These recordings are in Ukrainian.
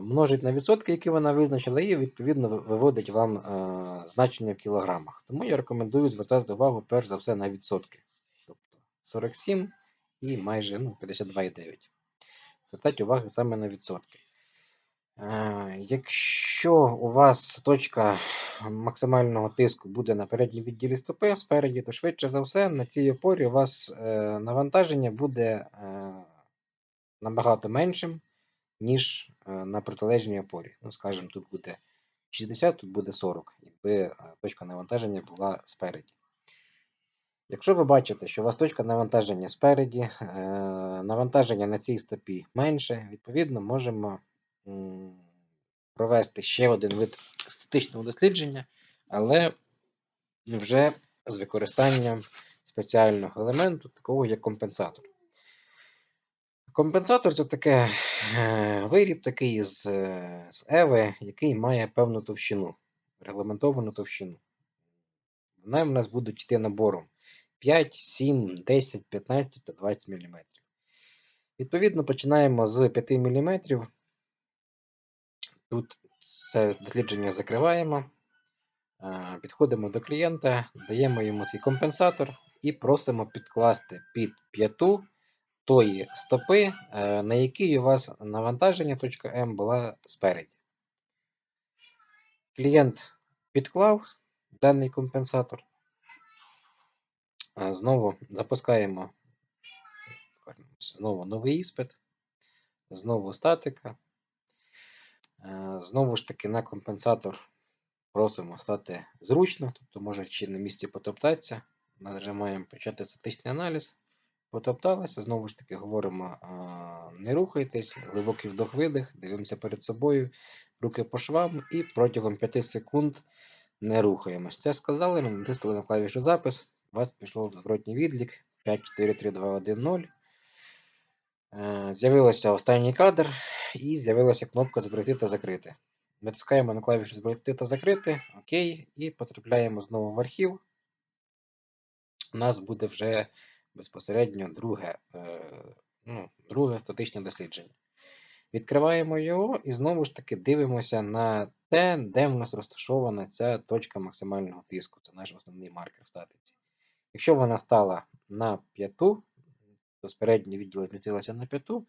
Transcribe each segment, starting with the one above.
множить на відсотки, які вона визначила, і відповідно виводить вам е, значення в кілограмах. Тому я рекомендую звертати увагу перш за все на відсотки. Тобто 47 і майже ну, 52,9. Звертайте увагу саме на відсотки. Е, Якщо у вас точка максимального тиску буде на передній відділі стопи спереді, то швидше за все на цій опорі у вас е, навантаження буде набагато меншим, ніж е, на протилежній опорі. Ну, скажімо, тут буде 60, тут буде 40, якби е, точка навантаження була спереді. Якщо ви бачите, що у вас точка навантаження спереді, е, навантаження на цій стопі менше, відповідно, можемо провести ще один вид статичного дослідження, але вже з використанням спеціального елементу, такого як компенсатор. Компенсатор це таке е, виріб такий з, е, з Еви, який має певну товщину, регламентовану товщину. Вона в нас будуть йти набором 5, 7, 10, 15 та 20 мм. Відповідно, починаємо з 5 мм. Тут це дослідження закриваємо. Е, Підходимо до клієнта, даємо йому цей компенсатор і просимо підкласти під п'яту тої стопи, е, на якій у вас навантаження точка М була спереді. Клієнт підклав даний компенсатор. Е, Знову запускаємо знову новий іспит, знову статика. Е, Знову ж таки на компенсатор просимо стати зручно, тобто може ще на місці потоптатися. Нажимаємо почати статичний аналіз. Потопталися, знову ж таки говоримо, не рухайтесь, глибокий вдох-видих, дивимося перед собою, руки по швам і протягом 5 секунд не рухаємось. Це сказали, ми натиснули на клавішу запис, у вас пішло зворотній відлік 5, 4, 3, 2, 1, 0. Е, З'явився останній кадр і з'явилася кнопка зберегти та закрити. Натискаємо на клавішу зберегти та закрити, ОК, і потрапляємо знову в архів. У нас буде вже безпосередньо друге, е, ну, друге статичне дослідження. Відкриваємо його і знову ж таки дивимося на те, де в нас розташована ця точка максимального тиску. Це наш основний маркер в статиці. Якщо вона стала на п'яту, то з переднього відділу на п'яту,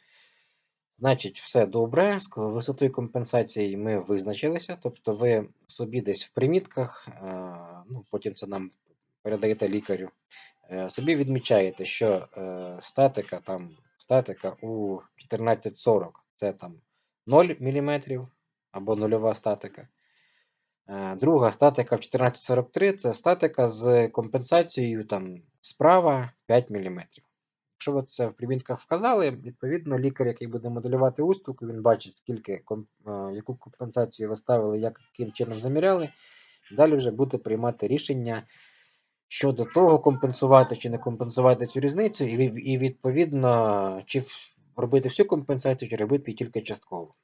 значить все добре. З висотою компенсації ми визначилися. Тобто ви собі десь в примітках, е, ну, потім це нам передаєте лікарю, собі відмічаєте, що е, статика там статика у 1440 це там 0 мм або нульова статика. Е, Друга статика в 1443 це статика з компенсацією там справа 5 мм. Якщо ви це в примітках вказали, відповідно, лікар, який буде моделювати уступ, він бачить, скільки е, яку компенсацію ви ставили, як, яким чином заміряли. Далі вже буде приймати рішення щодо того, компенсувати чи не компенсувати цю різницю, і, відповідно, чи робити всю компенсацію, чи робити тільки частково.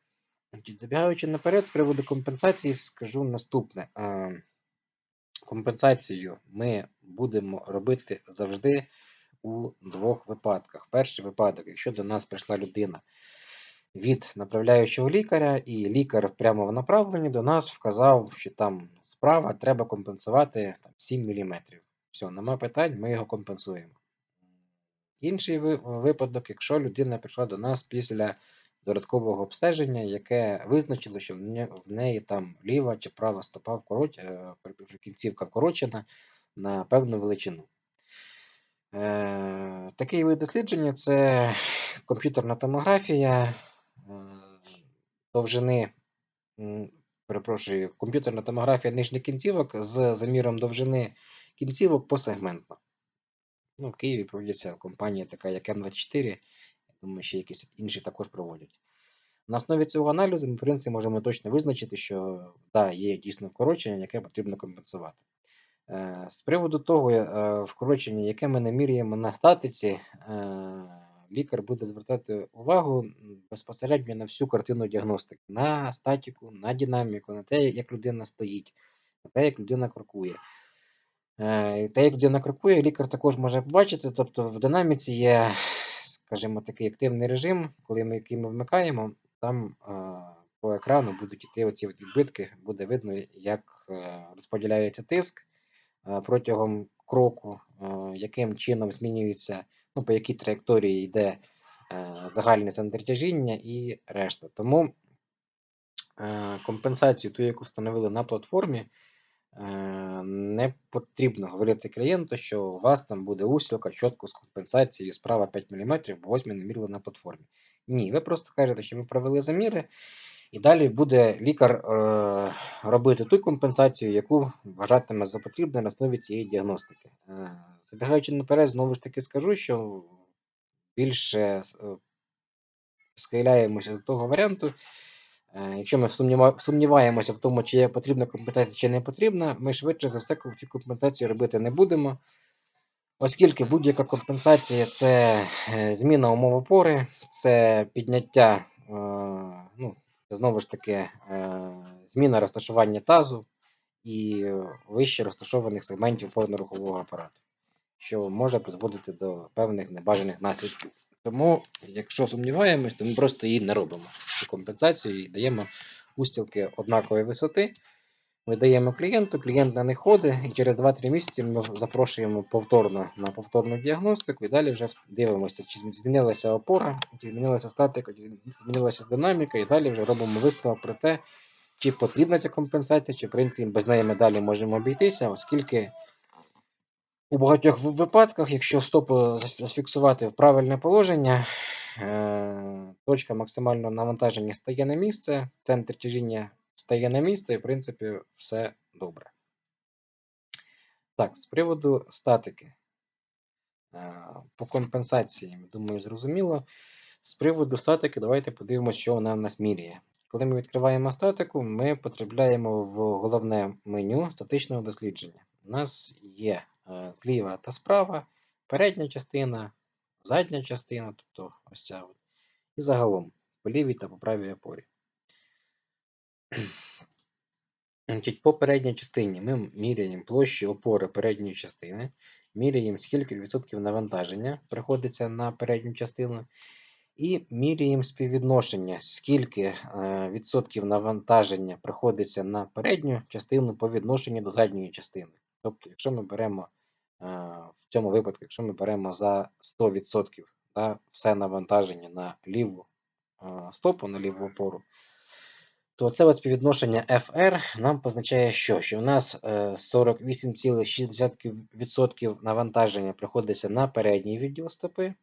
Забігаючи наперед, з приводу компенсації, скажу наступне. Е, Компенсацію ми будемо робити завжди у двох випадках. Перший випадок, якщо до нас прийшла людина від направляючого лікаря, і лікар прямо в направленні до нас вказав, що там справа треба компенсувати 7 мм. Все, нема питань, ми його компенсуємо. Інший випадок, якщо людина прийшла до нас після додаткового обстеження, яке визначило, що в неї там ліва чи права стопа вкороч... е, кінцівка вкорочена на певну величину. Е, Такий вид дослідження це комп'ютерна томографія е, довжини, перепрошую, комп'ютерна томографія нижніх кінцівок з заміром довжини кінцівок посегментно. Ну, в Києві проводиться компанія така, як М24. Я думаю, ще якісь інші також проводять. На основі цього аналізу ми, в принципі, можемо точно визначити, що да, є дійсно вкорочення, яке потрібно компенсувати. Е, З приводу того, е, вкорочення, яке ми намірюємо на статиці, е, лікар буде звертати увагу безпосередньо на всю картину діагностики, на статіку, на динаміку, на те, як людина стоїть, на те, як людина крокує. Е, Те, як людина крокує, лікар також може побачити. Тобто в динаміці є, скажімо, такий активний режим, коли ми, який ми вмикаємо, там е, по екрану будуть йти оці відбитки, буде видно, як е, розподіляється тиск протягом кроку, яким чином змінюється, ну, по якій траєкторії йде е, загальний центр тяжіння і решта. Тому компенсацію, ту, яку встановили на платформі, не потрібно говорити клієнту, що у вас там буде устілка чітко з компенсацією справа 5 мм, бо ось ми намірили на платформі. Ні, ви просто кажете, що ми провели заміри, і далі буде лікар е, робити ту компенсацію, яку вважатиме за потрібне на основі цієї діагностики. Е, забігаючи наперед, знову ж таки скажу, що більше е, схиляємося до того варіанту. Е, Якщо ми сумніваємося в тому, чи є потрібна компенсація, чи не потрібна, ми швидше за все цю компенсацію робити не будемо, оскільки будь-яка компенсація це е, зміна умов опори, це підняття, е, ну, знову ж таки зміна розташування тазу і вище розташованих сегментів опорно-рухового апарату, що може призводити до певних небажаних наслідків. Тому, якщо сумніваємось, то ми просто її не робимо. Цю компенсацію і даємо устілки однакової висоти. Видаємо клієнту, клієнт на них ходить, і через 2-3 місяці ми запрошуємо повторно на повторну діагностику, і далі вже дивимося, чи змінилася опора, чи змінилася статика, чи змінилася динаміка, і далі вже робимо висновок про те, чи потрібна ця компенсація, чи в принципі без неї ми далі можемо обійтися, оскільки у багатьох випадках, якщо стопу зафіксувати в правильне положення, е, точка максимального навантаження стає на місце, центр тяжіння стає на місце, і в принципі все добре. Так, з приводу статики. Е, По компенсації, думаю, зрозуміло. З приводу статики, давайте подивимося, що вона в нас міряє. Коли ми відкриваємо статику, ми потрапляємо в головне меню статичного дослідження. У нас є е, зліва та справа передня частина, задня частина, тобто ось ця от, і загалом по лівій та по правій опорі. Значить, по передній частині ми міряємо площу опори передньої частини, міряємо, скільки відсотків навантаження приходиться на передню частину, і міряємо співвідношення, скільки е, відсотків навантаження приходиться на передню частину по відношенню до задньої частини. Тобто, якщо ми беремо е, в цьому випадку, якщо ми беремо за 100% да, все навантаження на ліву е, стопу, на ліву опору, то це от співвідношення FR нам позначає, що? Що у нас е, 48,6% навантаження приходиться на передній відділ стопи,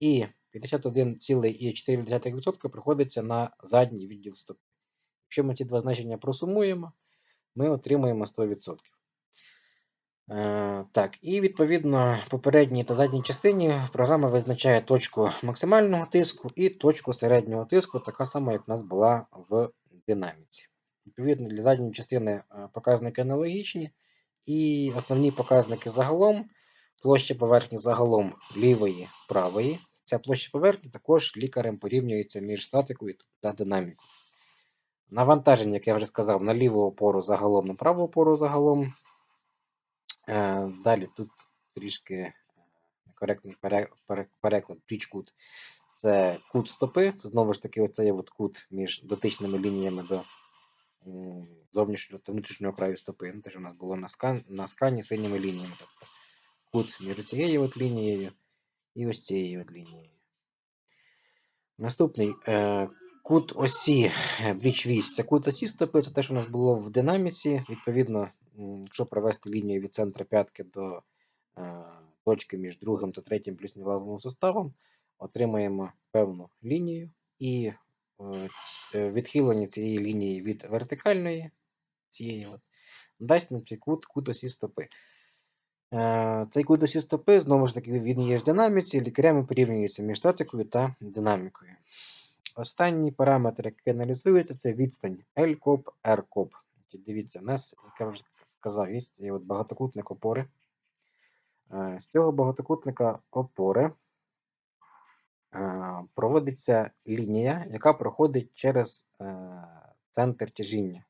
і 51,4% приходиться на задній відділ стопи. Якщо ми ці два значення просумуємо, ми отримуємо 100%. Е, так, і відповідно по передній та задній частині програма визначає точку максимального тиску і точку середнього тиску, така сама, як у нас була в динаміці. Відповідно, для задньої частини е, показники аналогічні, і основні показники загалом, площа поверхні загалом лівої, правої. Ця площа поверхні також лікарем порівнюється між статикою та динамікою. Навантаження, як я вже сказав, на ліву опору загалом, на праву опору загалом. Е, Далі тут трішки е, некоректний пере- пере- переклад пріч-кут. Це кут стопи. Це знову ж таки оцей от кут між дотичними лініями до зовнішнього та внутрішнього краю стопи. Ну, те, що у нас було на, скан, на скані синіми лініями. Тобто кут між цією от лінією і ось цією от лінією. Наступний е, кут осі бріч вісь. Це кут осі стопи, це те, що у нас було в динаміці. Відповідно, якщо провести лінію від центра п'ятки до е, точки між другим та третім плюсніваловим суставом, отримаємо певну лінію, і е, е, відхилення цієї лінії від вертикальної, цієї от, дасть нам цей кут, кут осі стопи. Цей кут осі стопи, знову ж таки, він є в динаміці, лікарями порівнюється між статикою та динамікою. Останній параметр, який аналізується, це відстань L-коп, R-коп. Дивіться, у нас, вже є цей от багатокутник опори. Е, З цього багатокутника опори е, проводиться лінія, яка проходить через е, центр тяжіння.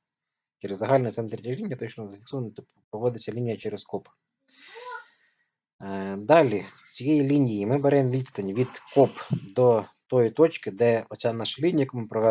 Через загальний центр тяжіння точно зафіксовано, тобто проводиться лінія через коп. Далі з цієї лінії ми беремо відстань від коп до тої точки, де оця наша лінія, яку ми провели.